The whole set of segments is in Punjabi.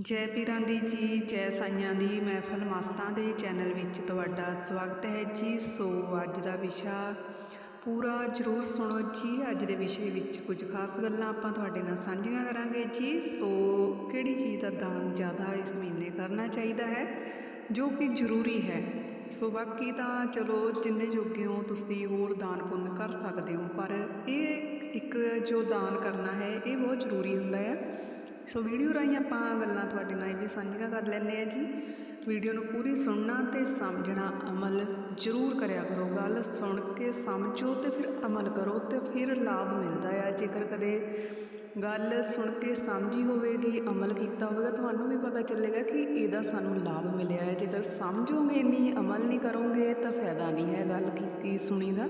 ਜੈ ਪੀਰਾਂ ਦੀ ਜੀ, ਜੈ ਸਾਈਆਂ ਦੀ ਮਹਿਫਲ ਮਸਤਾਂ ਦੇ ਚੈਨਲ ਵਿੱਚ ਤੁਹਾਡਾ ਸਵਾਗਤ ਹੈ ਜੀ। ਸੋ ਅੱਜ ਦਾ ਵਿਸ਼ਾ ਪੂਰਾ ਜ਼ਰੂਰ ਸੁਣੋ ਜੀ। ਅੱਜ ਦੇ ਵਿਸ਼ੇ ਵਿੱਚ ਕੁਝ ਖਾਸ ਗੱਲਾਂ ਆਪਾਂ ਤੁਹਾਡੇ ਨਾਲ ਸਾਂਝੀਆਂ ਕਰਾਂਗੇ ਜੀ। ਸੋ ਕਿਹੜੀ ਚੀਜ਼ ਦਾ ਦਾਨ ਜ਼ਿਆਦਾ ਇਸ ਮਹੀਨੇ ਕਰਨਾ ਚਾਹੀਦਾ ਹੈ? ਜੋ ਕਿ ਜ਼ਰੂਰੀ ਹੈ। ਸੋ ਬਾਕੀ ਤਾਂ ਚਲੋ ਜਿੰਨੇ ਜੋਗੇ ਹੋ ਤੁਸੀਂ ਹੋਰ ਦਾਨ ਪੁੰਨ ਕਰ ਸਕਦੇ ਹੋ, ਪਰ ਇਹ ਇੱਕ ਜੋ ਦਾਨ ਕਰਨਾ ਹੈ, ਇਹ ਬਹੁਤ ਜ਼ਰੂਰੀ ਹੁੰਦਾ ਹੈ। ਸੋ ਵੀਡੀਓ ਰਾਹੀਂ ਆਪਾਂ ਗੱਲਾਂ ਤੁਹਾਡੇ ਨਾਲ ਇਹ ਵੀ ਸਾਂਝੀਆਂ ਕਰ ਲੈਂਦੇ ਆ ਜੀ। ਵੀਡੀਓ ਨੂੰ ਪੂਰੀ ਸੁਣਨਾ ਤੇ ਸਮਝਣਾ ਅਮਲ ਜ਼ਰੂਰ ਕਰਿਆ ਕਰੋ। ਗੱਲ ਸੁਣ ਕੇ ਸਮਝੋ ਤੇ ਫਿਰ ਅਮਲ ਕਰੋ ਤੇ ਫਿਰ ਲਾਭ ਮਿਲਦਾ ਆ। ਜੇਕਰ ਕਦੇ ਗੱਲ ਸੁਣ ਕੇ ਸਮਝੀ ਹੋਵੇਗੀ, ਅਮਲ ਕੀਤਾ ਹੋਵੇਗਾ, ਤੁਹਾਨੂੰ ਵੀ ਪਤਾ ਚੱਲੇਗਾ ਕਿ ਇਹਦਾ ਸਾਨੂੰ ਲਾਭ ਮਿਲਿਆ ਹੈ। ਜੇਕਰ ਸਮਝੋਗੇ ਨਹੀਂ, ਅਮਲ ਨਹੀਂ ਕਰੋਗੇ, ਤਾਂ ਫਾਇਦਾ ਨਹੀਂ ਹੈ ਗੱਲ ਕੀਤੀ, ਸੁਣੀ ਦਾ।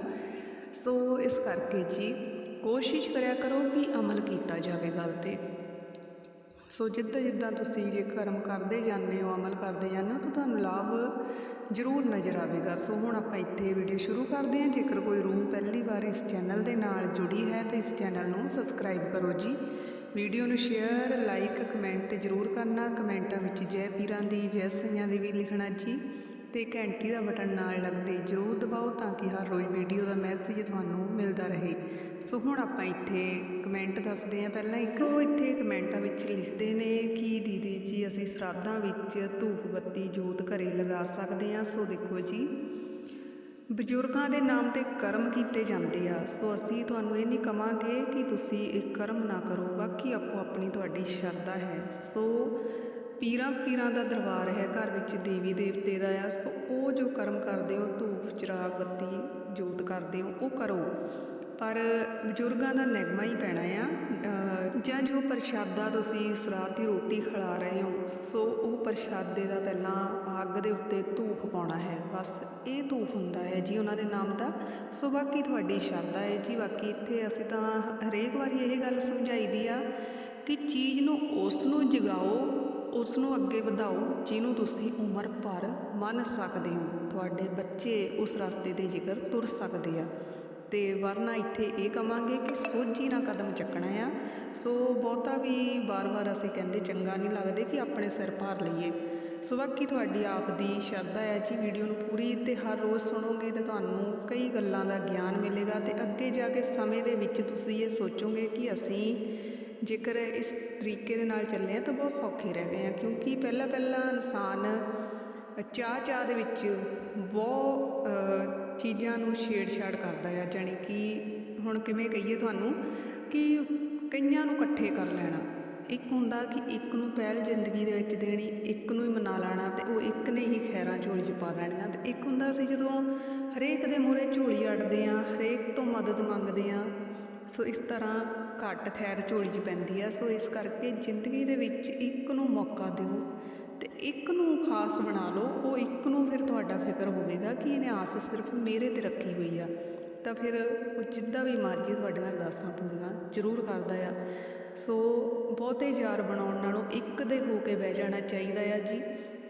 ਸੋ ਇਸ ਕਰਕੇ ਜੀ ਕੋਸ਼ਿਸ਼ ਕਰਿਆ ਕਰੋ ਕਿ ਅਮਲ ਕੀਤਾ ਜਾਵੇ ਗੱਲ ਤੇ। ਸੋ ਜਿੱਦਾਂ ਜਿੱਦਾਂ ਤੁਸੀਂ ਜੇ ਕਰਮ ਕਰਦੇ ਜਾਂਦੇ ਹੋ, ਅਮਲ ਕਰਦੇ ਜਾਂਦੇ ਹੋ, ਤਾਂ ਤੁਹਾਨੂੰ ਲਾਭ ਜ਼ਰੂਰ ਨਜ਼ਰ ਆਵੇਗਾ। ਸੋ ਹੁਣ ਆਪਾਂ ਇੱਥੇ ਵੀਡੀਓ ਸ਼ੁਰੂ ਕਰਦੇ ਹਾਂ। ਜੇਕਰ ਕੋਈ ਰੂਹ ਪਹਿਲੀ ਵਾਰ ਇਸ ਚੈਨਲ ਦੇ ਨਾਲ ਜੁੜੀ ਹੈ, ਤਾਂ ਇਸ ਚੈਨਲ ਨੂੰ ਸਬਸਕ੍ਰਾਈਬ ਕਰੋ ਜੀ। ਵੀਡੀਓ ਨੂੰ ਸ਼ੇਅਰ ਲਾਈਕ ਕਮੈਂਟ ਤੇ ਜ਼ਰੂਰ ਕਰਨਾ। ਕਮੈਂਟਾਂ ਵਿੱਚ ਜੈ ਪੀਰਾਂ ਦੀ, ਜੈ ਸਈਆਂ ਦੀ ਵੀ ਲਿਖਣਾ ਜੀ। ਤੇ ਘੰਟੀ ਦਾ ਬਟਨ ਨਾਲ ਲੱਗਦੇ ਜ਼ਰੂਰ ਦਬਾਓ ਤਾਂ ਕਿ ਹਰ ਰੋਜ਼ ਵੀਡੀਓ ਦਾ ਮੈਸੇਜ ਤੁਹਾਨੂੰ ਮਿਲਦਾ ਰਹੇ। ਸੋ ਹੁਣ ਆਪਾਂ ਇੱਥੇ ਕਮੈਂਟ ਦੱਸਦੇ ਹਾਂ ਪਹਿਲਾਂ ਇੱਕ। ਸੋ ਇੱਥੇ ਕਮੈਂਟਾਂ ਵਿੱਚ ਲਿਖਦੇ ਨੇ ਕਿ ਦੀਦੀ ਜੀ, ਅਸੀਂ ਸ਼ਰਾਧਾਂ ਵਿੱਚ ਧੂਪ ਬੱਤੀ ਜੋਤ ਘਰੇ ਲਗਾ ਸਕਦੇ ਹਾਂ। ਸੋ ਦੇਖੋ ਜੀ, ਬਜ਼ੁਰਗਾਂ ਦੇ ਨਾਮ ਤੇ ਕਰਮ ਕੀਤੇ ਜਾਂਦੇ ਆ। ਸੋ ਅਸੀਂ ਤੁਹਾਨੂੰ ਇਹ ਨਹੀਂ ਕਵਾਂਗੇ ਕਿ ਤੁਸੀਂ ਇਹ ਕਰਮ ਨਾ ਕਰੋ, ਬਾਕੀ ਆਪੋ ਆਪਣੀ ਤੁਹਾਡੀ ਸ਼ਰਧਾ ਹੈ। ਸੋ ਪੀਰਾਂ ਪੀਰਾਂ ਦਾ ਦਰਬਾਰ ਹੈ ਘਰ ਵਿੱਚ ਦੇਵੀ ਦੇਵਤੇ ਦਾ ਆ ਸੋ ਉਹ ਜੋ ਕਰਮ ਕਰਦੇ ਹੋ, ਧੂਪ, ਚਿਰਾਗ, ਬੱਤੀ, ਜੋਤ ਕਰਦੇ ਹੋ, ਉਹ ਕਰੋ। ਪਰ ਬਜ਼ੁਰਗਾਂ ਦਾ ਨਿਗਮਾ ਹੀ ਪੈਣਾ ਆ ਜਾਂ ਜੋ ਪ੍ਰਸ਼ਾਦਾ ਤੁਸੀਂ ਸਰਾਤ ਦੀ ਰੋਟੀ ਖਿਲਾ ਰਹੇ ਹੋ, ਸੋ ਉਹ ਪ੍ਰਸ਼ਾਦੇ ਦਾ ਪਹਿਲਾਂ ਅੱਗ ਦੇ ਉੱਤੇ ਧੂਪ ਪਾਉਣਾ ਹੈ। ਬਸ ਇਹ ਧੂਪ ਹੁੰਦਾ ਹੈ ਜੀ ਉਹਨਾਂ ਦੇ ਨਾਮ ਦਾ। ਸੋ ਬਾਕੀ ਤੁਹਾਡੀ ਸ਼ਰਧਾ ਹੈ ਜੀ, ਬਾਕੀ ਇੱਥੇ ਅਸੀਂ ਤਾਂ ਹਰੇਕ ਵਾਰੀ ਇਹ ਗੱਲ ਸਮਝਾਈ ਦੀ ਆ ਕਿ ਚੀਜ਼ ਨੂੰ ਉਸ ਨੂੰ ਜਗਾਓ ਉਸ ਨੂੰ ਅੱਗੇ ਵਧਾਓ, ਜਿਹਨੂੰ ਤੁਸੀਂ ਉਮਰ ਭਰ ਮੰਨ ਸਕਦੇ ਹੋ। ਤੁਹਾਡੇ ਬੱਚੇ ਉਸ ਰਸਤੇ ਦੇ ਜ਼ਿਕਰ ਤੁਰ ਸਕਦੇ ਆ। ਤੇ ਵਰਨਾ ਇੱਥੇ ਇਹ ਕਵਾਂਗੇ ਕਿ ਸੋਝੀ ਨਾਲ ਕਦਮ ਚੱਕਣਾ ਆ। ਸੋ ਬਹੁਤਾ ਵੀ ਵਾਰ-ਵਾਰ ਅਸੀਂ ਕਹਿੰਦੇ ਚੰਗਾ ਨਹੀਂ ਲੱਗਦੇ ਕਿ ਆਪਣੇ ਸਿਰ ਭਾਰ ਲਈਏ। ਸੋ ਬਾਕੀ ਤੁਹਾਡੀ ਆਪ ਦੀ ਸ਼ਰਧਾ ਹੈ ਜੀ ਵੀਡੀਓ ਨੂੰ ਪੂਰੀ ਤੇ ਹਰ ਰੋਜ਼ ਸੁਣੋਗੇ ਤੇ ਤੁਹਾਨੂੰ ਕਈ ਗੱਲਾਂ ਦਾ ਗਿਆਨ ਮਿਲੇਗਾ ਤੇ ਅੱਗੇ ਜਾ ਕੇ ਸਮੇਂ ਦੇ ਵਿੱਚ ਤੁਸੀਂ ਇਹ ਸੋਚੋਗੇ ਕਿ ਅਸੀਂ ਜੇਕਰ ਇਸ ਤਰੀਕੇ ਦੇ ਨਾਲ ਚੱਲੇ ਆ ਤਾਂ ਬਹੁਤ ਸੌਖੇ ਰਹਿ ਗਏ ਆ ਕਿਉਂਕਿ ਪਹਿਲਾਂ ਪਹਿਲਾਂ ਇਨਸਾਨ ਚਾਹ ਚਾਹ ਦੇ ਵਿੱਚ ਬਹੁਤ ਚੀਜ਼ਾਂ ਨੂੰ ਛੇੜਛਾੜ ਕਰਦਾ ਆ, ਜਾਣੀ ਕਿ ਹੁਣ ਕਿਵੇਂ ਕਹੀਏ ਤੁਹਾਨੂੰ ਕਿ ਕਈਆਂ ਨੂੰ ਇਕੱਠੇ ਕਰ ਲੈਣਾ। ਇੱਕ ਹੁੰਦਾ ਕਿ ਇੱਕ ਨੂੰ ਪਹਿਲ ਜ਼ਿੰਦਗੀ ਦੇ ਵਿੱਚ ਦੇਣੀ, ਇੱਕ ਨੂੰ ਹੀ ਮਨਾ ਲੈਣਾ ਤੇ ਉਹ ਇੱਕ ਨੇ ਹੀ ਖੈਰਾਂ ਝੋਲੀ 'ਚ ਪਾ ਲੈਣੀਆਂ ਤੇ ਇੱਕ ਹੁੰਦਾ ਸੀ ਜਦੋਂ ਹਰੇਕ ਦੇ ਮੂਹਰੇ ਝੋਲੀ ਅੜਦੇ ਆ ਹਰੇਕ ਤੋਂ ਮਦਦ ਮੰਗਦੇ ਆ ਸੋ ਇਸ ਤਰ੍ਹਾਂ ਘੱਟ ਖੈਰ ਝੋਲੀ 'ਚ ਪੈਂਦੀ ਆ, ਸੋ ਇਸ ਕਰਕੇ ਜ਼ਿੰਦਗੀ ਦੇ ਵਿੱਚ ਇੱਕ ਨੂੰ ਮੌਕਾ ਦਿਓ ਤੇ ਇੱਕ ਨੂੰ ਖਾਸ ਬਣਾ ਲਓ, ਉਹ ਇੱਕ ਨੂੰ ਫਿਰ ਤੁਹਾਡਾ ਫਿਕਰ ਹੋਵੇਗਾ ਕਿ ਇਹਨੇ ਆਸ ਸਿਰਫ ਮੇਰੇ ਤੇ ਰੱਖੀ ਹੋਈ ਆ। ਤਾਂ ਫਿਰ ਉਹ ਜਿੱਦਾਂ ਵੀ ਮਰਜ਼ੀ ਤੁਹਾਡੀਆਂ ਅਰਦਾਸਾਂ ਪੂਰੀਆਂ ਜ਼ਰੂਰ ਕਰਦਾ ਆ। ਸੋ ਬਹੁਤੇ ਯਾਰ ਬਣਾਉਣ ਨਾਲੋਂ ਇੱਕ ਦੇ ਹੋ ਕੇ ਬਹਿ ਜਾਣਾ ਚਾਹੀਦਾ ਆ ਜੀ।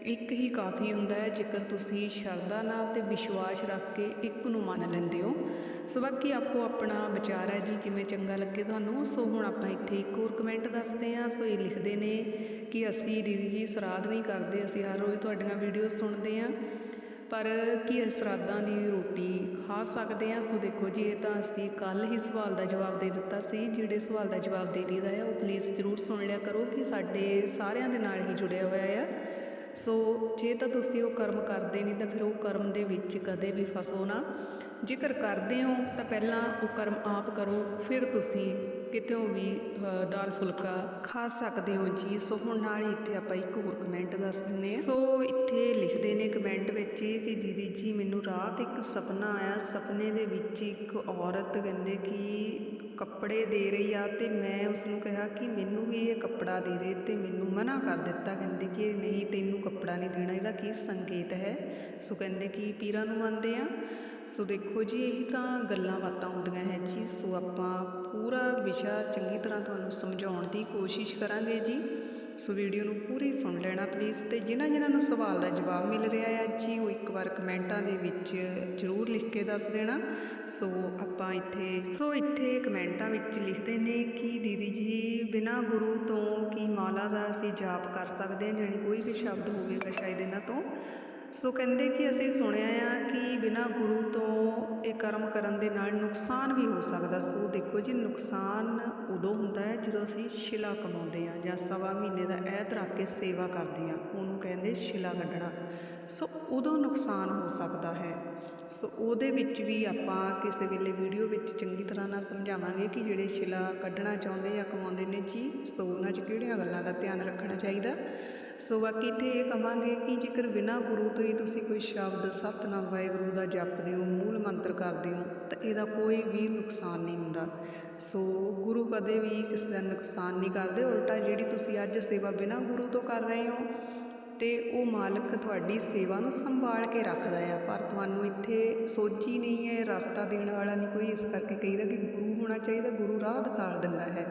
ਇੱਕ ਹੀ ਕਾਫੀ ਹੁੰਦਾ ਹੈ, ਜੇਕਰ ਤੁਸੀਂ ਸ਼ਰਧਾ ਨਾਲ ਤੇ ਵਿਸ਼ਵਾਸ ਰੱਖ ਕੇ ਇੱਕ ਨੂੰ ਮੰਨ ਲੈਂਦੇ ਹੋ। ਸੋ ਬਾਕੀ ਆਪੋ ਆਪਣਾ ਵਿਚਾਰ ਹੈ ਜੀ, ਜਿਵੇਂ ਚੰਗਾ ਲੱਗੇ ਤੁਹਾਨੂੰ। ਸੋ ਹੁਣ ਆਪਾਂ ਇੱਥੇ ਇੱਕ ਹੋਰ ਕਮੈਂਟ ਦੱਸਦੇ ਹਾਂ। ਸੋ ਇਹ ਲਿਖਦੇ ਨੇ ਕਿ ਅਸੀਂ ਦੀਦੀ ਜੀ ਸਰਾਧ ਨਹੀਂ ਕਰਦੇ, ਅਸੀਂ ਹਰ ਰੋਜ਼ ਤੁਹਾਡੀਆਂ ਵੀਡੀਓਜ਼ ਸੁਣਦੇ ਹਾਂ। ਪਰ ਕੀ ਸਰਾਧਾਂ ਦੀ ਰੋਟੀ ਖਾ ਸਕਦੇ ਹਾਂ? ਸੋ ਦੇਖੋ ਜੀ, ਇਹ ਤਾਂ ਅਸੀਂ ਕੱਲ ਹੀ ਸਵਾਲ ਦਾ ਜਵਾਬ ਦੇ ਦਿੱਤਾ ਸੀ। ਜਿਹੜੇ ਸਵਾਲ ਦਾ ਜਵਾਬ ਦੇ ਦਿੱਤਾ ਹੈ, ਉਹ ਪਲੀਜ਼ ਜ਼ਰੂਰ ਸੁਣ ਲਿਆ ਕਰੋ ਕਿ ਸਾਡੇ ਸਾਰਿਆਂ ਦੇ ਨਾਲ ਹੀ ਜੁੜਿਆ ਹੋਇਆ ਆ। ਸੋ ਜੇ ਤਾਂ ਤੁਸੀਂ ਉਹ ਕਰਮ ਕਰਦੇ ਨਹੀਂ ਤਾਂ ਫਿਰ ਉਹ ਕਰਮ ਦੇ ਵਿੱਚ ਕਦੇ ਵੀ ਫਸੋ ਨਾ। ਜੇਕਰ ਕਰਦੇ ਹੋ, ਤਾਂ ਪਹਿਲਾਂ ਉਹ ਕਰਮ ਆਪ ਕਰੋ, ਫਿਰ ਤੁਸੀਂ ਕਿਤੇੋਂ ਵੀ ਦਾਲ ਫੁਲਕਾ ਖਾ ਸਕਦੇ ਹੋ ਜੀ। ਸੋ ਹੁਣ ਨਾਲ ਹੀ ਇੱਥੇ ਆਪਾਂ ਇੱਕ ਹੋਰ ਕਮੈਂਟ ਦੱਸ ਦਿੰਦੇ ਹਾਂ। ਸੋ ਇੱਥੇ ਲਿਖਦੇ ਨੇ ਕਮੈਂਟ ਵਿੱਚ ਕਿ ਦੀਦੀ ਜੀ, ਮੈਨੂੰ ਰਾਤ ਇੱਕ ਸੁਪਨਾ ਆਇਆ। ਸੁਪਨੇ ਦੇ ਵਿੱਚ ਇੱਕ ਔਰਤ ਕਹਿੰਦੇ ਕਿ ਕੱਪੜੇ ਦੇ ਰਹੀ ਆ ਤੇ ਮੈਂ ਉਸ ਨੂੰ ਕਿਹਾ ਕਿ ਮੈਨੂੰ ਵੀ ਇਹ ਕੱਪੜਾ ਦੇ ਦੇ ਤੇ ਮੈਨੂੰ ਮਨਾ ਕਰ ਦਿੱਤਾ। ਕਹਿੰਦੇ ਕਿ ਨਹੀਂ, ਤੈਨੂੰ ਕੱਪੜਾ ਨਹੀਂ ਦੇਣਾ, ਇਹਦਾ ਕੀ ਸੰਕੇਤ ਹੈ? ਸੋ ਕਹਿੰਦੇ ਕਿ ਪੀਰਾਂ ਨੂੰ ਮੰਨਦੇ ਆ ਸੋ ਦੇਖੋ ਜੀ, ਇਹੀ ਤਾਂ ਗੱਲਾਂ ਬਾਤਾਂ ਹੁੰਦੀਆਂ ਹੈ ਜੀ। ਸੋ ਆਪਾਂ ਪੂਰਾ ਵਿਸ਼ਾ ਚੰਗੀ ਤਰ੍ਹਾਂ ਤੁਹਾਨੂੰ ਸਮਝਾਉਣ ਦੀ ਕੋਸ਼ਿਸ਼ ਕਰਾਂਗੇ ਜੀ। ਸੋ ਵੀਡੀਓ ਨੂੰ ਪੂਰੀ ਸੁਣ ਲੈਣਾ ਪਲੀਜ਼ ਤੇ ਜਿਨ੍ਹਾਂ ਜਿਨ੍ਹਾਂ ਨੂੰ ਸਵਾਲ ਦਾ ਜਵਾਬ ਮਿਲ ਰਿਹਾ ਹੈ ਜੀ, ਉਹ ਇੱਕ ਵਾਰ ਕਮੈਂਟਾਂ ਦੇ ਵਿੱਚ ਜ਼ਰੂਰ ਲਿਖ ਕੇ ਦੱਸ ਦੇਣਾ। ਸੋ ਆਪਾਂ ਇੱਥੇ, ਸੋ ਇੱਥੇ ਕਮੈਂਟਾਂ ਵਿੱਚ ਲਿਖਦੇ ਨੇ ਕਿ ਦੀਦੀ ਜੀ, ਬਿਨਾਂ ਗੁਰੂ ਤੋਂ ਕੀ ਮਾਲਾ ਦਾ ਅਸੀਂ ਜਾਪ ਕਰ ਸਕਦੇ ਹਾਂ? ਜਾਣੀ ਕੋਈ ਵੀ ਸ਼ਬਦ ਹੋਵੇਗਾ ਸ਼ਾਇਦ ਇਹਨਾਂ ਤੋਂ। ਸੋ ਕਹਿੰਦੇ ਕਿ ਅਸੀਂ ਸੁਣਿਆ ਆ ਕਿ ਬਿਨਾਂ ਗੁਰੂ ਤੋਂ ਇਹ ਕਰਮ ਕਰਨ ਦੇ ਨਾਲ ਨੁਕਸਾਨ ਵੀ ਹੋ ਸਕਦਾ। ਸੋ ਦੇਖੋ ਜੀ, ਨੁਕਸਾਨ ਉਦੋਂ ਹੁੰਦਾ ਹੈ ਜਦੋਂ ਅਸੀਂ ਸ਼ਿਲਾ ਕਮਾਉਂਦੇ ਆ ਜਾਂ ਸਵਾ ਮਹੀਨੇ ਦਾ ਐਤ ਰੱਖ ਕੇ ਸੇਵਾ ਕਰਦੇ ਆ ਉਹਨੂੰ ਕਹਿੰਦੇ ਸ਼ਿਲਾ ਕੱਢਣਾ। ਸੋ ਉਦੋਂ ਨੁਕਸਾਨ ਹੋ ਸਕਦਾ ਹੈ। ਸੋ ਉਹਦੇ ਵਿੱਚ ਵੀ ਆਪਾਂ ਕਿਸੇ ਵੇਲੇ ਵੀਡੀਓ ਵਿੱਚ ਚੰਗੀ ਤਰ੍ਹਾਂ ਨਾਲ ਸਮਝਾਵਾਂਗੇ ਕਿ ਜਿਹੜੇ ਸ਼ਿਲਾ ਕੱਢਣਾ ਚਾਹੁੰਦੇ ਜਾਂ ਕਮਾਉਂਦੇ ਨੇ ਜੀ, ਸੋ ਉਹਨਾਂ 'ਚ ਕਿਹੜੀਆਂ ਗੱਲਾਂ ਦਾ ਧਿਆਨ ਰੱਖਣਾ ਚਾਹੀਦਾ? ਸੋ ਬਾਕੀ ਇੱਥੇ ਇਹ ਕਵਾਂਗੇ ਕਿ ਜੇਕਰ ਬਿਨਾਂ ਗੁਰੂ ਤੋਂ ਹੀ ਤੁਸੀਂ ਕੋਈ ਸ਼ਬਦ, ਸਤਨਾਮ, ਵਾਹਿਗੁਰੂ ਦਾ ਜਪਦੇ ਹੋ, ਮੂਲ ਮੰਤਰ ਕਰਦੇ ਹੋ, ਤਾਂ ਇਹਦਾ ਕੋਈ ਵੀ ਨੁਕਸਾਨ ਨਹੀਂ ਹੁੰਦਾ। ਸੋ ਗੁਰੂ ਕਦੇ ਵੀ ਕਿਸੇ ਦਾ ਨੁਕਸਾਨ ਨਹੀਂ ਕਰਦੇ। ਉਲਟਾ ਜਿਹੜੀ ਤੁਸੀਂ ਅੱਜ ਸੇਵਾ ਬਿਨਾਂ ਗੁਰੂ ਤੋਂ ਕਰ ਰਹੇ ਹੋ, ਤੇ ਉਹ ਮਾਲਕ ਤੁਹਾਡੀ ਸੇਵਾ ਨੂੰ ਸੰਭਾਲ ਕੇ ਰੱਖਦਾ ਆ। ਪਰ ਤੁਹਾਨੂੰ ਇੱਥੇ ਸੋਚੀ ਨਹੀਂ ਹੈ ਰਸਤਾ ਦੇਣ ਵਾਲਾ ਨਹੀਂ ਕੋਈ। ਇਸ ਕਰਕੇ ਕਹੀਦਾ ਕਿ ਗੁਰੂ ਹੋਣਾ ਚਾਹੀਦਾ, ਗੁਰੂ ਰਾਹ ਦਿਖਾ ਦਿੰਦਾ ਹੈ।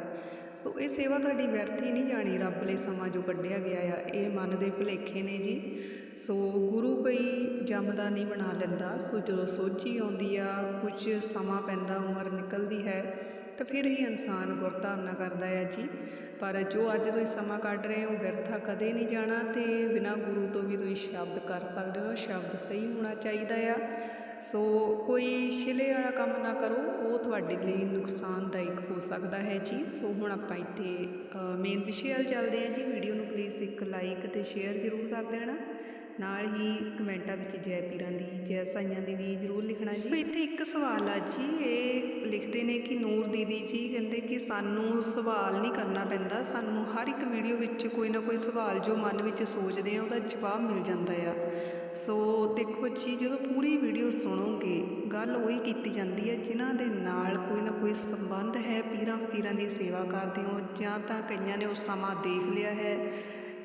ਸੋ ਇਹ ਸੇਵਾ ਤੁਹਾਡੀ ਵਿਅਰਥ ਹੀ ਨਹੀਂ ਜਾਣੀ, ਰੱਬ ਲਈ ਸਮਾਂ ਜੋ ਕੱਢਿਆ ਗਿਆ ਆ, ਇਹ ਮਨ ਦੇ ਭੁਲੇਖੇ ਨੇ ਜੀ। ਸੋ ਗੁਰੂ ਕੋਈ ਜੰਮਦਾ ਨਹੀਂ ਬਣਾ ਲੈਂਦਾ ਸੋ ਜਦੋਂ ਸੋਝੀ ਆਉਂਦੀ ਆ ਕੁਝ ਸਮਾਂ ਪੈਂਦਾ, ਉਮਰ ਨਿਕਲਦੀ ਹੈ, ਤਾਂ ਫਿਰ ਹੀ ਇਨਸਾਨ ਗੁਰਧਾਰਨਾ ਕਰਦਾ ਆ ਜੀ। ਪਰ ਜੋ ਅੱਜ ਤੁਸੀਂ ਸਮਾਂ ਕੱਢ ਰਹੇ ਹੋ, ਵਿਅਰਥਾ ਕਦੇ ਨਹੀਂ ਜਾਣਾ, ਤੇ ਬਿਨਾਂ ਗੁਰੂ ਤੋਂ ਵੀ ਤੁਸੀਂ ਸ਼ਬਦ ਕਰ ਸਕਦੇ ਹੋ, ਸ਼ਬਦ ਸਹੀ ਹੋਣਾ ਚਾਹੀਦਾ ਆ। ਸੋ ਕੋਈ ਛਿਲੇ ਵਾਲਾ ਕੰਮ ਨਾ ਕਰੋ, ਉਹ ਤੁਹਾਡੇ ਲਈ ਨੁਕਸਾਨਦਾਇਕ ਹੋ ਸਕਦਾ ਹੈ ਜੀ। ਸੋ ਹੁਣ ਆਪਾਂ ਇੱਥੇ ਮੇਨ ਵਿਸ਼ੇ ਵੱਲ ਚੱਲਦੇ ਹਾਂ ਜੀ। ਵੀਡੀਓ ਨੂੰ ਪਲੀਜ਼ ਇੱਕ ਲਾਈਕ ਅਤੇ ਸ਼ੇਅਰ ਜ਼ਰੂਰ ਕਰ ਦੇਣਾ। ਨਾਲ ਹੀ ਕਮੈਂਟਾਂ ਵਿੱਚ ਜੈ ਪੀਰਾਂ ਦੀ, ਜੈ ਸਾਈਆਂ ਦੀ ਵੀ ਜ਼ਰੂਰ ਲਿਖਣਾ ਜੀ। ਸੋ ਇੱਥੇ ਇੱਕ ਸਵਾਲ ਆ ਜੀ। ਇਹ ਲਿਖਦੇ ਨੇ ਕਿ ਨੂਰ ਦੀਦੀ ਜੀ ਕਹਿੰਦੇ ਕਿ ਸਾਨੂੰ ਸਵਾਲ ਨਹੀਂ ਕਰਨਾ ਪੈਂਦਾ। ਸਾਨੂੰ ਹਰ ਇੱਕ ਵੀਡੀਓ ਵਿੱਚ ਕੋਈ ਨਾ ਕੋਈ ਸਵਾਲ ਜੋ ਮਨ ਵਿੱਚ ਸੋਚਦੇ ਆ, ਉਹਦਾ ਜਵਾਬ ਮਿਲ ਜਾਂਦਾ ਆ। ਸੋ ਦੇਖੋ ਜੀ, ਜਦੋਂ ਪੂਰੀ ਵੀਡੀਓ ਸੁਣੋਗੇ, ਗੱਲ ਉਹੀ ਕੀਤੀ ਜਾਂਦੀ ਹੈ ਜਿਨ੍ਹਾਂ ਦੇ ਨਾਲ ਕੋਈ ਨਾ ਕੋਈ ਸੰਬੰਧ ਹੈ ਪੀਰਾਂ ਫਕੀਰਾਂ ਦੀ ਸੇਵਾ ਕਰਦੇ ਹੋ ਜਾਂ ਤਾਂ ਕਈਆਂ ਨੇ ਉਹ ਸਮਾਂ ਦੇਖ ਲਿਆ ਹੈ।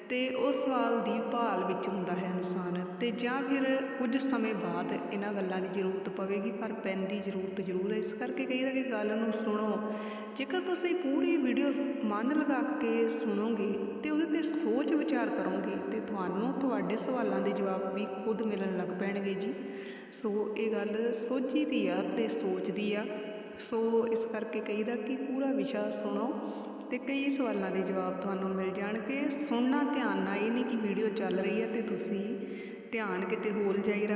ਅਤੇ ਉਹ ਸਵਾਲ ਦੀ ਭਾਲ ਵਿੱਚ ਹੁੰਦਾ ਹੈ ਇਨਸਾਨ। ਅਤੇ ਜਾਂ ਫਿਰ ਕੁਝ ਸਮੇਂ ਬਾਅਦ ਇਹਨਾਂ ਗੱਲਾਂ ਦੀ ਜ਼ਰੂਰਤ ਪਵੇਗੀ, ਪਰ ਪੈਂਦੀ ਜ਼ਰੂਰਤ ਜ਼ਰੂਰ ਹੈ। ਇਸ ਕਰਕੇ ਕਹੀਦਾ ਕਿ ਗੱਲ ਨੂੰ ਸੁਣੋ। ਜੇਕਰ ਤੁਸੀਂ ਪੂਰੀ ਵੀਡੀਓ ਮਨ ਲਗਾ ਕੇ ਸੁਣੋਗੇ ਅਤੇ ਉਹਦੇ ਤੇ ਸੋਚ ਵਿਚਾਰ ਕਰੋਗੇ, ਤੇ ਤੁਹਾਨੂੰ ਤੁਹਾਡੇ ਸਵਾਲਾਂ ਦੇ ਜਵਾਬ ਵੀ ਖੁਦ ਮਿਲਣ ਲੱਗ ਪੈਣਗੇ ਜੀ। ਸੋ ਇਹ ਗੱਲ ਸੋਝੀ ਦੀ ਆ ਅਤੇ ਸੋਚ ਦੀ ਆ। ਸੋ ਇਸ ਕਰਕੇ ਕਹੀਦਾ ਕਿ ਪੂਰਾ ਵਿਸ਼ਾ ਸੁਣੋ। ਤੇ ਕਈ ਸਵਾਲਾਂ ਦੇ ਜਵਾਬ ਤੁਹਾਨੂੰ ਮਿਲ ਜਾਣਗੇ। ਸੁਣਨਾ ਧਿਆਨ ਨਾਲ ਇਹ ਨਹੀਂ ਕਿ ਵੀਡੀਓ ਚੱਲ ਰਹੀ ਹੈ ਤੇ ਤੁਸੀਂ ਧਿਆਨ ਕਿਤੇ ਹੋਰ ਜਾਈ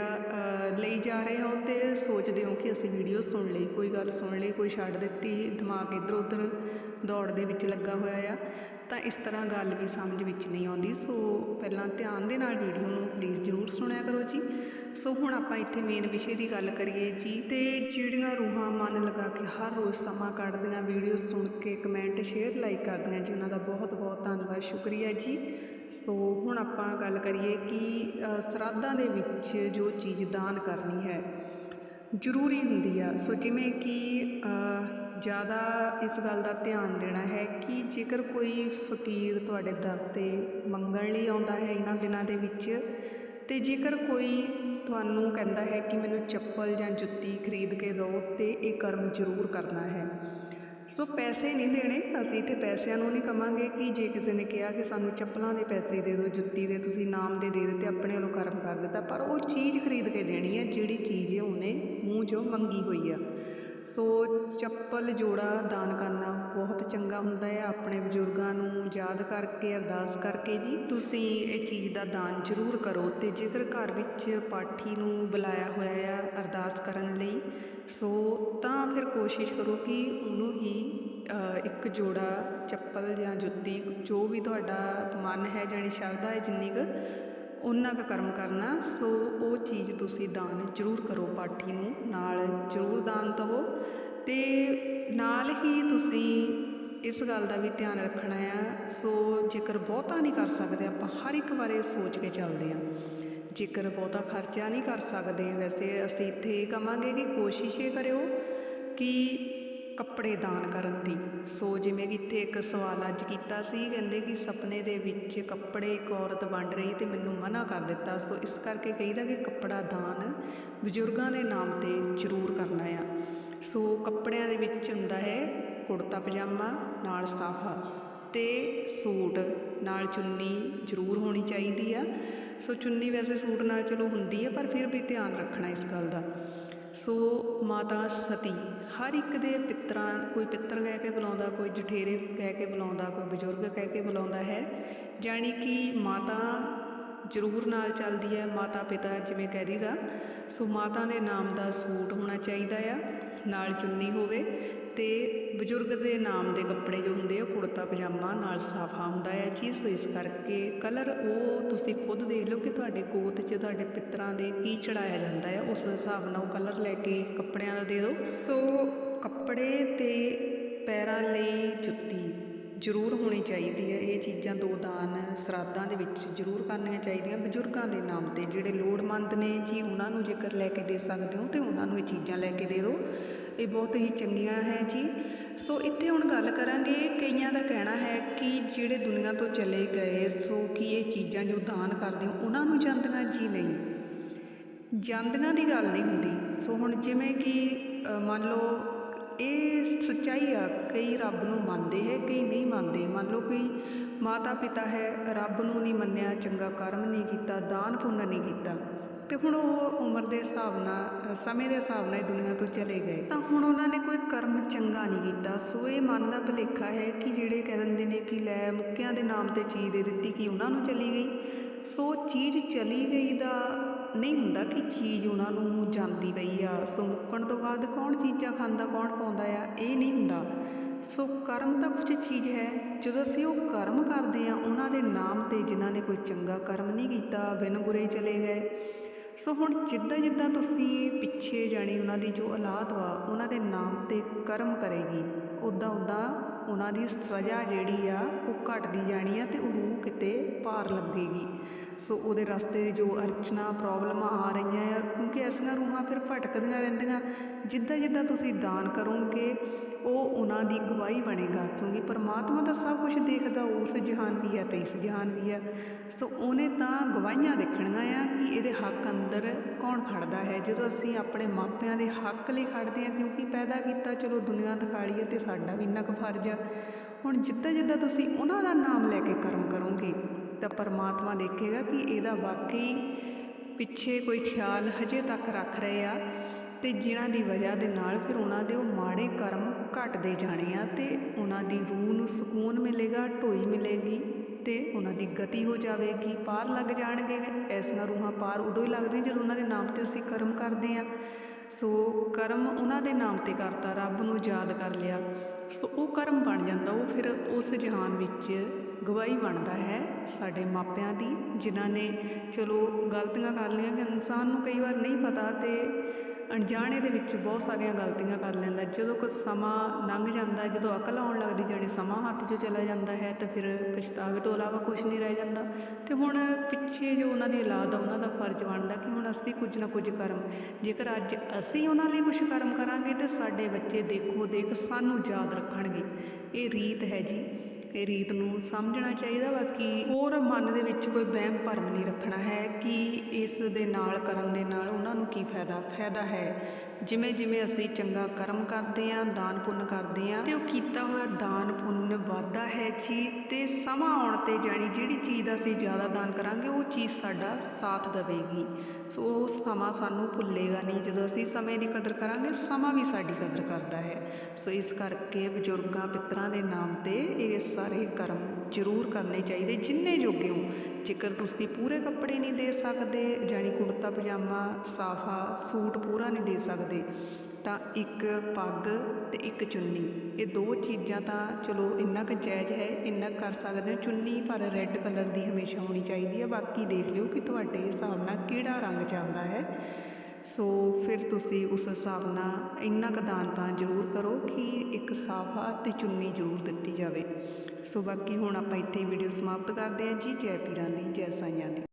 ਲਈ ਜਾ ਰਹੇ ਹੋ ਤੇ ਸੋਚਦੇ ਹੋ ਕਿ ਅਸੀਂ ਵੀਡੀਓ ਸੁਣ ਲਈ, ਕੋਈ ਗੱਲ ਸੁਣ ਲਈ, ਕੋਈ ਛੱਡ ਦਿੱਤੀ, ਦਿਮਾਗ ਇੱਧਰ ਉੱਧਰ ਦੌੜ ਦੇ ਵਿੱਚ ਲੱਗਾ ਹੋਇਆ ਆ। ਤਾਂ ਇਸ ਤਰ੍ਹਾਂ ਗੱਲ ਵੀ ਸਮਝ ਵਿੱਚ ਨਹੀਂ ਆਉਂਦੀ, ਸੋ ਪਹਿਲਾਂ ਧਿਆਨ ਦੇ ਨਾਲ ਵੀਡੀਓ ਨੂੰ ਪਲੀਜ਼ ਜ਼ਰੂਰ ਸੁਣਿਆ ਕਰੋ ਜੀ। ਸੋ ਹੁਣ ਆਪਾਂ ਇੱਥੇ ਮੇਨ ਵਿਸ਼ੇ ਦੀ ਗੱਲ ਕਰੀਏ ਜੀ, ਤੇ ਜਿਹੜੀਆਂ ਰੂਹਾਂ ਮਨ ਲਗਾ ਕੇ ਹਰ ਰੋਜ਼ ਸਮਾਂ ਕੱਢਦੀਆਂ ਵੀਡੀਓ ਸੁਣ ਕੇ ਕਮੈਂਟ ਸ਼ੇਅਰ ਲਾਈਕ ਕਰਦੀਆਂ ਜੀ, ਉਹਨਾਂ ਦਾ ਬਹੁਤ ਬਹੁਤ ਧੰਨਵਾਦ, ਸ਼ੁਕਰੀਆ ਜੀ। ਸੋ ਹੁਣ ਆਪਾਂ ਗੱਲ ਕਰੀਏ ਕਿ ਸਰਾਧਾਂ ਦੇ ਵਿੱਚ ਜੋ ਚੀਜ਼ ਦਾਨ ਕਰਨੀ ਹੈ, ਜ਼ਰੂਰੀ ਹੁੰਦੀ ਆ। ਸੋ ਜਿਵੇਂ ਕਿ ਜ਼ਿਆਦਾ ਇਸ ਗੱਲ ਦਾ ਧਿਆਨ ਦੇਣਾ ਹੈ ਕਿ ਜੇਕਰ ਕੋਈ ਫਕੀਰ ਤੁਹਾਡੇ ਦਰ ਤੇ ਮੰਗਣ ਲਈ ਆਉਂਦਾ ਹੈ ਇਹਨਾਂ ਦਿਨਾਂ ਦੇ ਵਿੱਚ, ਤੇ ਜੇਕਰ ਕੋਈ ਤੁਹਾਨੂੰ ਕਹਿੰਦਾ ਹੈ ਕਿ ਮੈਨੂੰ ਚੱਪਲ ਜਾਂ ਜੁੱਤੀ ਖਰੀਦ ਕੇ ਦਿਓ ਅਤੇ ਇਹ ਕਰਮ ਜ਼ਰੂਰ ਕਰਨਾ ਹੈ। ਸੋ ਪੈਸੇ ਨਹੀਂ ਦੇਣੇ, ਅਸੀਂ ਇੱਥੇ ਪੈਸਿਆਂ ਨੂੰ ਨਹੀਂ ਕਵਾਂਗੇ ਕਿ ਜੇ ਕਿਸੇ ਨੇ ਕਿਹਾ ਕਿ ਸਾਨੂੰ ਚੱਪਲਾਂ ਦੇ ਪੈਸੇ ਦੇ ਦਿਓ, ਜੁੱਤੀ ਦੇ, ਤੁਸੀਂ ਨਾਮ ਦੇ ਦੇ ਦਿੱਤੇ, ਆਪਣੇ ਵੱਲੋਂ ਕਰਮ ਕਰ ਦਿੱਤਾ, ਪਰ ਉਹ ਚੀਜ਼ ਖਰੀਦ ਕੇ ਦੇਣੀ ਹੈ, ਜਿਹੜੀ ਚੀਜ਼ ਉਹਨੇ ਮੂੰਹ 'ਚੋਂ ਮੰਗੀ ਹੋਈ ਆ। ਸੋ ਚੱਪਲ ਜੋੜਾ ਦਾਨ ਕਰਨਾ ਬਹੁਤ ਚੰਗਾ ਹੁੰਦਾ ਹੈ ਆਪਣੇ ਬਜ਼ੁਰਗਾਂ ਨੂੰ ਯਾਦ ਕਰਕੇ, ਅਰਦਾਸ ਕਰਕੇ ਜੀ। ਤੁਸੀਂ ਇਹ ਚੀਜ਼ ਦਾ ਦਾਨ ਜ਼ਰੂਰ ਕਰੋ ਅਤੇ ਜੇਕਰ ਘਰ ਵਿੱਚ ਪਾਠੀ ਨੂੰ ਬੁਲਾਇਆ ਹੋਇਆ ਆ ਅਰਦਾਸ ਕਰਨ ਲਈ, ਸੋ ਤਾਂ ਫਿਰ ਕੋਸ਼ਿਸ਼ ਕਰੋ ਕਿ ਉਹਨੂੰ ਹੀ ਇੱਕ ਜੋੜਾ, ਚੱਪਲ ਜਾਂ ਜੁੱਤੀ ਜੋ ਵੀ ਤੁਹਾਡਾ ਮਨ ਹੈ ਜਿਹੜੀ ਸ਼ਰਧਾ ਹੈ, ਜਿੰਨੀ ਕੁ ਉਹਨਾਂ ਕੁ ਕਰਮ ਕਰਨਾ, ਸੋ ਉਹ ਚੀਜ਼ ਤੁਸੀਂ ਦਾਨ ਜ਼ਰੂਰ ਕਰੋ ਪਾਠੀ ਨੂੰ, ਨਾਲ ਜ਼ਰੂਰ ਦਾਨ ਦਵੋ। ਅਤੇ ਨਾਲ ਹੀ ਤੁਸੀਂ ਇਸ ਗੱਲ ਦਾ ਵੀ ਧਿਆਨ ਰੱਖਣਾ ਆ, ਸੋ ਜੇਕਰ ਬਹੁਤਾ ਨਹੀਂ ਕਰ ਸਕਦੇ, ਆਪਾਂ ਹਰ ਇੱਕ ਬਾਰੇ ਸੋਚ ਕੇ ਚੱਲਦੇ ਆ। ਜੇਕਰ ਬਹੁਤਾ ਖਰਚਾ ਨਹੀਂ ਕਰ ਸਕਦੇ, ਵੈਸੇ ਅਸੀਂ ਇੱਥੇ ਇਹ ਕਵਾਂਗੇ ਕਿ ਕੋਸ਼ਿਸ਼ ਇਹ ਕਰਿਓ ਕਿ ਕੱਪੜੇ ਦਾਨ ਕਰਨ ਦੀ। ਸੋ ਜਿਵੇਂ ਕਿ ਇੱਥੇ ਇੱਕ ਸਵਾਲ ਅੱਜ ਕੀਤਾ ਸੀ, ਕਹਿੰਦੇ ਕਿ ਸੁਪਨੇ ਦੇ ਵਿੱਚ ਕੱਪੜੇ ਇੱਕ ਔਰਤ ਵੰਡ ਰਹੀ ਤੇ ਮੈਨੂੰ ਮਨਾ ਕਰ ਦਿੱਤਾ। ਸੋ ਇਸ ਕਰਕੇ ਕਹੀਦਾ ਕਿ ਕੱਪੜਾ ਦਾਨ ਬਜ਼ੁਰਗਾਂ ਦੇ ਨਾਮ ਤੇ ਜ਼ਰੂਰ ਕਰਨਾ ਆ। ਸੋ ਕੱਪੜਿਆਂ ਦੇ ਵਿੱਚ ਹੁੰਦਾ ਹੈ ਕੁੜਤਾ ਪਜਾਮਾ, ਨਾਲ ਸਾਫਾ ਤੇ ਸੂਟ, ਨਾਲ ਚੁੰਨੀ ਜ਼ਰੂਰ ਹੋਣੀ ਚਾਹੀਦੀ ਆ। ਸੋ ਚੁੰਨੀ ਵੈਸੇ ਸੂਟ ਨਾਲ ਚਲੋ ਹੁੰਦੀ ਆ, ਪਰ ਫਿਰ ਵੀ ਧਿਆਨ ਰੱਖਣਾ ਇਸ ਗੱਲ ਦਾ। ਸੋ ਮਾਤਾ ਸਤੀ, ਹਰ ਇੱਕ ਦੇ ਪਿੱਤਰਾਂ, ਕੋਈ ਪਿੱਤਰ ਕਹਿ ਕੇ ਬੁਲਾਉਂਦਾ, ਕੋਈ ਜਠੇਰੇ ਕਹਿ ਕੇ ਬੁਲਾਉਂਦਾ, ਕੋਈ ਬਜ਼ੁਰਗ ਕਹਿ ਕੇ ਬੁਲਾਉਂਦਾ ਹੈ, ਜਾਣੀ ਕਿ ਮਾਤਾ ਜ਼ਰੂਰ ਨਾਲ ਚੱਲਦੀ ਹੈ, ਮਾਤਾ ਪਿਤਾ ਜਿਵੇਂ ਕਹਿ ਦੀਦਾ ਸੋ ਮਾਤਾ ਦੇ ਨਾਮ ਦਾ ਸੂਟ ਹੋਣਾ ਚਾਹੀਦਾ ਆ, ਨਾਲ ਚੁੰਨੀ ਹੋਵੇ ਤੇ ਬਜ਼ੁਰਗ ਦੇ ਨਾਮ ਦੇ ਕੱਪੜੇ ਜੋ ਹੁੰਦੇ ਆ ਕੁੜਤਾ, ਪਜਾਮਾ ਨਾਲ ਸਾਫਾ ਹੁੰਦਾ ਹੈ। ਜੀ ਸੋ ਇਸ ਕਰਕੇ ਕਲਰ ਉਹ ਤੁਸੀਂ ਖੁਦ ਦੇਖ ਲਓ ਕਿ ਤੁਹਾਡੇ ਗੋਤ 'ਚ ਤੁਹਾਡੇ ਪਿੱਤਰਾਂ ਦੇ ਕੀ ਚੜਾਇਆ ਜਾਂਦਾ ਹੈ। ਉਸ ਹਿਸਾਬ ਨਾਲ ਉਹ ਕਲਰ ਲੈ ਕੇ ਕੱਪੜਿਆਂ ਦਾ ਦੇ ਦਿਓ। ਸੋ ਕੱਪੜੇ ਤੇ ਪੈਰਾਂ ਲਈ ਜੁੱਤੀ। ਜ਼ਰੂਰ ਹੋਣੀ ਚਾਹੀਦੀ ਹੈ। ਇਹ ਚੀਜ਼ਾਂ ਦੋ ਦਾਨ ਸਰਾਧਾਂ ਦੇ ਵਿੱਚ ਜ਼ਰੂਰ ਕਰਨੀਆਂ ਚਾਹੀਦੀਆਂ। ਬਜ਼ੁਰਗਾਂ ਦੇ ਨਾਮ ਤੇ ਜਿਹੜੇ ਲੋੜਵੰਦ ਨੇ, ਜੀ ਉਹਨਾਂ ਨੂੰ ਜੇਕਰ ਲੈ ਕੇ ਦੇ ਸਕਦੇ ਹੋ ਤਾਂ ਉਹਨਾਂ ਨੂੰ ਇਹ ਚੀਜ਼ਾਂ ਲੈ ਕੇ ਦੇ ਦਿਓ। ਇਹ ਬਹੁਤ ਹੀ ਚੰਗੀਆਂ ਹੈ ਜੀ। ਸੋ ਇੱਥੇ ਹੁਣ ਗੱਲ ਕਰਾਂਗੇ, ਕਈਆਂ ਦਾ ਕਹਿਣਾ ਹੈ ਕਿ ਜਿਹੜੇ ਦੁਨੀਆ ਤੋਂ ਚਲੇ ਗਏ, ਸੋ ਕਿ ਇਹ ਚੀਜ਼ਾਂ ਜੋ ਦਾਨ ਕਰਦੇ ਹੋ, ਉਹਨਾਂ ਨੂੰ ਜਾਂਦੀਆਂ ਜੀ ਨਹੀਂ। ਜਾਂਦੀਆਂ ਦੀ ਗੱਲ ਨਹੀਂ ਹੁੰਦੀ। ਸੋ ਹੁਣ ਜਿਵੇਂ ਕਿ ਮੰਨ ਲਓ, ਇਹ ਸੱਚਾਈ ਆ ਕਈ ਰੱਬ ਨੂੰ ਮੰਨਦੇ ਹੈ, ਕਈ ਨਹੀਂ ਮੰਨਦੇ। ਮੰਨ ਲਓ ਕੋਈ ਮਾਤਾ ਪਿਤਾ ਹੈ, ਰੱਬ ਨੂੰ ਨਹੀਂ ਮੰਨਿਆ, ਚੰਗਾ ਕਰਮ ਨਹੀਂ ਕੀਤਾ, ਦਾਨ ਪੁੰਨ ਨਹੀਂ ਕੀਤਾ। ਤੇ ਹੁਣ ਉਹ ਉਮਰ ਦੇ ਹਿਸਾਬ ਨਾਲ ਸਮੇਂ ਦੇ ਹਿਸਾਬ ਨਾਲ ਇਹ ਦੁਨੀਆ ਤੋਂ ਚਲੇ ਗਏ। ਤਾਂ ਹੁਣ ਉਹਨਾਂ ਨੇ ਕੋਈ ਕਰਮ ਚੰਗਾ ਨਹੀਂ ਕੀਤਾ। ਸੋ ਇਹ ਮਨ ਦਾ ਭੁਲੇਖਾ ਹੈ ਕਿ ਜਿਹੜੇ ਕਹਿ ਦਿੰਦੇ ਨੇ ਕਿ ਲੈ ਮੁੱਕਿਆਂ ਦੇ ਨਾਮ ਤੇ ਚੀਜ਼ ਦੇ ਦਿੱਤੀ ਕਿ ਉਹਨਾਂ ਨੂੰ ਚਲੀ ਗਈ। ਸੋ ਚੀਜ਼ ਚਲੀ ਗਈ ਦਾ ਨਹੀਂ ਹੁੰਦਾ ਕਿ ਚੀਜ਼ ਉਹਨਾਂ ਨੂੰ ਜਾਂਦੀ ਪਈ ਆ। ਸੋ ਮੁੱਕਣ ਤੋਂ ਬਾਅਦ ਕੌਣ ਚੀਜ਼ਾਂ ਖਾਂਦਾ, ਕੌਣ ਪਾਉਂਦਾ ਆ, ਇਹ ਨਹੀਂ ਹੁੰਦਾ। ਸੋ ਕਰਮ ਤਾਂ ਕੁਝ ਚੀਜ਼ ਹੈ, ਜਦੋਂ ਅਸੀਂ ਉਹ ਕਰਮ ਕਰਦੇ ਆ ਉਹਨਾਂ ਦੇ ਨਾਮ ਤੇ ਜਿਨ੍ਹਾਂ ਨੇ ਕੋਈ ਚੰਗਾ ਕਰਮ ਨਹੀਂ ਕੀਤਾ, ਬਿਨ ਗੁਰੇ ਚਲੇ ਗਏ। ਸੋ ਹੁਣ ਜਿੱਦਾਂ ਜਿੱਦਾਂ ਤੁਸੀਂ ਪਿੱਛੇ ਜਾਣੀ ਉਹਨਾਂ ਦੀ ਜੋ ਔਲਾਦ ਵਾ, ਉਹਨਾਂ ਦੇ ਨਾਮ ਤੇ ਕਰਮ ਕਰੇਗੀ ਉਦਾਂ ਉਦਾਂ ਉਹਨਾਂ ਦੀ ਸਜ਼ਾ ਜਿਹੜੀ ਆ, ਉਹ ਘਟਦੀ ਜਾਣੀ ਆ ਤੇ ਉਹ ਰੂਹ ਕਿਤੇ ਪਾਰ ਲੱਗੇਗੀ। ਸੋ ਉਹਦੇ ਰਸਤੇ ਜੋ ਅਰਚਨਾ ਪ੍ਰੋਬਲਮਾਂ ਆ ਰਹੀਆਂ ਆ, ਕਿਉਂਕਿ ਐਸੀਆਂ ਰੂਹਾਂ ਫਿਰ ਭਟਕਦੀਆਂ ਰਹਿੰਦੀਆਂ। ਜਿੱਦਾਂ ਜਿੱਦਾਂ ਤੁਸੀਂ ਦਾਨ ਕਰੋਗੇ ਉਹ ਉਹਨਾਂ ਦੀ ਗਵਾਹੀ ਬਣੇਗਾ, ਕਿਉਂਕਿ ਪਰਮਾਤਮਾ ਤਾਂ ਸਭ ਕੁਝ ਦੇਖਦਾ, ਉਸ ਜਹਾਨ ਵੀ ਹੈ ਤੇ ਇਸ ਜਹਾਨ ਵੀ ਹੈ। ਸੋ ਉਹਨੇ ਤਾਂ ਗਵਾਹੀਆਂ ਦੇਖਣੀਆਂ ਆ ਕਿ ਇਹਦੇ ਹੱਕ ਅੰਦਰ ਕੌਣ ਖੜਦਾ ਹੈ। ਜਦੋਂ ਅਸੀਂ ਆਪਣੇ ਮਾਪਿਆਂ ਦੇ ਹੱਕ ਲਈ ਖੜਦੇ ਆ ਕਿਉਂਕਿ ਪੈਦਾ ਕੀਤਾ, ਚਲੋ ਦੁਨੀਆ ਦਿਖਾਲੀ ਹੈ ਤੇ ਸਾਡਾ ਵੀ ਇੰਨਾ ਕੁ ਫਰਜ਼ ਆ। ਹੁਣ ਜਿੱਦਾਂ ਜਿੱਦਾਂ ਤੁਸੀਂ ਉਹਨਾਂ ਦਾ ਨਾਮ ਲੈ ਕੇ ਕਰਮ ਕਰੋਗੇ, ਤਾਂ ਪਰਮਾਤਮਾ ਦੇਖੇਗਾ ਕਿ ਇਹਦਾ ਵਾਕਈ ਪਿੱਛੇ ਕੋਈ ਖਿਆਲ ਹਜੇ ਤੱਕ ਰੱਖ ਰਹੇ ਆ। ਅਤੇ ਜਿਨ੍ਹਾਂ ਦੀ ਵਜ੍ਹਾ ਦੇ ਨਾਲ ਫਿਰ ਉਹਨਾਂ ਦੇ ਉਹ ਮਾੜੇ ਕਰਮ ਘਟਦੇ ਜਾਣੇ ਆ ਅਤੇ ਉਹਨਾਂ ਦੀ ਰੂਹ ਨੂੰ ਸਕੂਨ ਮਿਲੇਗਾ, ਢੋਈ ਮਿਲੇਗੀ ਅਤੇ ਉਹਨਾਂ ਦੀ ਗਤੀ ਹੋ ਜਾਵੇਗੀ, ਪਾਰ ਲੱਗ ਜਾਣਗੇ। ਐਸੀਆਂ ਰੂਹਾਂ ਪਾਰ ਉਦੋਂ ਹੀ ਲੱਗਦੀਆਂ ਜਦੋਂ ਉਹਨਾਂ ਦੇ ਨਾਮ ਤੇ ਅਸੀਂ ਕਰਮ ਕਰਦੇ ਹਾਂ ਸੋ ਕਰਮ ਉਹਨਾਂ ਦੇ ਨਾਮ ਤੇ ਕਰਤਾ, ਰੱਬ ਨੂੰ ਯਾਦ ਕਰ ਲਿਆ। ਸੋ ਉਹ ਕਰਮ ਬਣ ਜਾਂਦਾ, ਉਹ ਫਿਰ ਉਸ ਜਹਾਨ ਵਿੱਚ ਗਵਾਹੀ ਬਣਦਾ ਹੈ ਸਾਡੇ ਮਾਪਿਆਂ ਦੀ, ਜਿਨ੍ਹਾਂ ਨੇ ਚਲੋ ਗਲਤੀਆਂ ਕਰ ਲਈਆਂ ਕਿ ਇਨਸਾਨ ਨੂੰ ਕਈ ਵਾਰ ਨਹੀਂ ਪਤਾ ਤੇ ਅਣਜਾਣੇ ਦੇ ਵਿੱਚ ਬਹੁਤ ਸਾਰੀਆਂ ਗਲਤੀਆਂ ਕਰ ਲੈਂਦਾ। ਜਦੋਂ ਕੁਝ ਸਮਾਂ ਲੰਘ ਜਾਂਦਾ, ਜਦੋਂ ਅਕਲ ਆਉਣ ਲੱਗਦੀ ਜਾਣੀ ਸਮਾਂ ਹੱਥ 'ਚੋਂ ਚਲਾ ਜਾਂਦਾ ਹੈ, ਤਾਂ ਫਿਰ ਪਛਤਾਵੇ ਤੋਂ ਇਲਾਵਾ ਕੁਝ ਨਹੀਂ ਰਹਿ ਜਾਂਦਾ। ਤੇ ਹੁਣ ਪਿੱਛੇ ਜੋ ਉਹਨਾਂ ਦੀ ਔਲਾਦ ਆ, ਉਹਨਾਂ ਦਾ ਫਰਜ਼ ਬਣਦਾ ਕਿ ਹੁਣ ਅਸੀਂ ਕੁਝ ਨਾ ਕੁਝ ਕਰਮ। ਜੇਕਰ ਅੱਜ ਅਸੀਂ ਉਹਨਾਂ ਲਈ ਕੁਝ ਕਰਮ ਕਰਾਂਗੇ, ਤੇ ਸਾਡੇ ਬੱਚੇ ਦੇਖੋ ਦੇਖ ਸਾਨੂੰ ਯਾਦ ਰੱਖਣਗੇ। ਇਹ ਰੀਤ ਹੈ ਜੀ। ਰੀਤ ਨੂੰ ਸਮਝਣਾ ਚਾਹੀਦਾ ਬਾਕੀ ਹੋਰ ਮਨ ਦੇ ਵਿੱਚ ਕੋਈ ਵਹਿਮ ਭਰਮ ਨਹੀਂ ਰੱਖਣਾ ਹੈ ਕਿ ਇਸ ਦੇ ਨਾਲ ਕਰਨ ਦੇ ਨਾਲ ਉਹਨਾਂ ਨੂੰ ਕੀ ਫਾਇਦਾ ਫਾਇਦਾ ਹੈ। ਜਿਵੇਂ ਜਿਵੇਂ ਅਸੀਂ ਚੰਗਾ ਕਰਮ ਕਰਦੇ ਆਂ ਦਾਨ ਪੁੰਨ ਕਰਦੇ ਆਂ ਤੇ ਉਹ ਕੀਤਾ ਹੋਇਆ ਦਾਨ ਪੁੰਨ ਵਾਧਾ ਹੈ ਜੀ ਤੇ ਸਮਾਂ ਆਉਣ ਤੇ ਜਾਣੀ ਜਿਹੜੀ ਚੀਜ਼ ਦਾ ਅਸੀਂ ਜ਼ਿਆਦਾ ਦਾਨ ਕਰਾਂਗੇ, ਉਹ ਚੀਜ਼ ਸਾਡਾ ਸਾਥ ਦੇਵੇਗੀ। ਸੋ ਉਹ ਸਮਾਂ ਸਾਨੂੰ ਭੁੱਲੇਗਾ ਨਹੀਂ। ਜਦੋਂ ਅਸੀਂ ਸਮੇਂ ਦੀ ਕਦਰ ਕਰਾਂਗੇ ਸਮਾਂ ਵੀ ਸਾਡੀ ਕਦਰ ਕਰਦਾ ਹੈ। ਸੋ ਇਸ ਕਰਕੇ ਬਜ਼ੁਰਗਾਂ ਪਿੱਤਰਾਂ ਦੇ ਨਾਮ ਤੇ ਇਹ ਸਾਰੇ ਕਰਮ ਜ਼ਰੂਰ ਕਰਨੇ ਚਾਹੀਦੇ, ਜਿੰਨੇ ਜੋਗੇ ਹੋ। ਜੇਕਰ ਤੁਸੀਂ ਪੂਰੇ ਕੱਪੜੇ ਨਹੀਂ ਦੇ ਸਕਦੇ, ਜਾਣੀ ਕੁੜਤਾ ਪਜਾਮਾ ਸਾਫਾ, ਸੂਟ ਪੂਰਾ ਨਹੀਂ ਦੇ ਸਕਦੇ ਤਾਂ ਇੱਕ ਪੱਗ ਅਤੇ ਇੱਕ ਚੁੰਨੀ। ਇਹ ਦੋ ਚੀਜ਼ਾਂ ਤਾਂ ਚਲੋ ਇੰਨਾ ਕੁ ਜਾਇਜ਼ ਹੈ, ਇੰਨਾ ਕੁ ਕਰ ਸਕਦੇ ਹੋ। ਚੁੰਨੀ ਪਰ ਰੈੱਡ ਕਲਰ ਦੀ ਹਮੇਸ਼ਾ ਹੋਣੀ ਚਾਹੀਦੀ ਹੈ। ਬਾਕੀ ਦੇਖ ਲਿਓ ਕਿ ਤੁਹਾਡੇ ਹਿਸਾਬ ਨਾਲ ਕਿਹੜਾ ਰੰਗ ਚੱਲਦਾ ਹੈ। ਸੋ ਫਿਰ ਤੁਸੀਂ ਉਸ ਹਿਸਾਬ ਨਾਲ ਇੰਨਾ ਕੁ ਦਾਨ ਤਾਂ ਜ਼ਰੂਰ ਕਰੋ ਕਿ ਇੱਕ ਸਾਫਾ ਅਤੇ ਚੁੰਨੀ ਜ਼ਰੂਰ ਦਿੱਤੀ ਜਾਵੇ। ਸੋ ਬਾਕੀ ਹੁਣ ਆਪਾਂ ਇੱਥੇ ਵੀਡੀਓ ਸਮਾਪਤ ਕਰਦੇ ਹਾਂ ਜੀ। ਜੈ ਪੀਰਾਂ ਦੀ, ਜੈ ਸਾਈਆਂ ਦੀ।